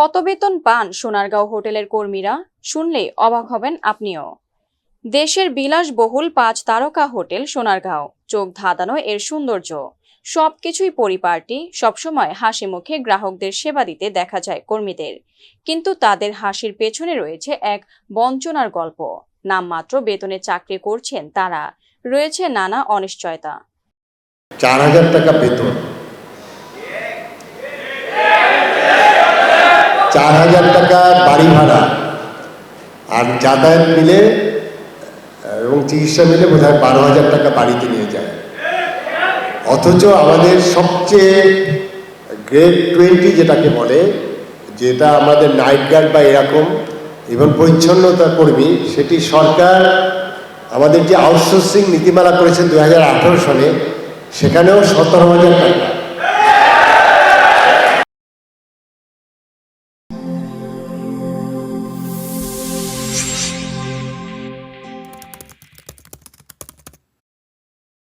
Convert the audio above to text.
কত বেতন পান সোনারগাঁও হোটেলের কর্মীরা। শুনলে অবাক হবেন আপনিও। দেশের বিলাসবহুল পাঁচ তারকা হোটেল সোনারগাঁও। চোখ ধাঁধানো এর সৌন্দর্য। সবকিছুই পরিপাটি, সবসময় হাসি মুখে গ্রাহকদের সেবা দিতে দেখা যায় কর্মীদের। কিন্তু তাদের হাসির পেছনে রয়েছে এক বঞ্চনার গল্প। নামমাত্র বেতনে চাকরি করছেন তারা। রয়েছে নানা অনিশ্চয়তা। চার হাজার টাকা বেতন। চার হাজার টাকা বাড়ি ভাড়া। আর যাতায়াত মিলে এবং চিকিৎসা মিলে বোধ হয় বারো হাজার টাকা বাড়িতে নিয়ে যায়। অথচ আমাদের সবচেয়ে গ্রেড টোয়েন্টি যেটাকে বলে, যেটা আমাদের নাইট গার্ড বা এরকম এবং পরিচ্ছন্নতা কর্মী, সেটি সরকার আমাদের যে আউটসোর্সিং নীতিমালা করেছেন দু হাজার আঠারো সালে, সেখানেও সতেরো হাজার টাকা।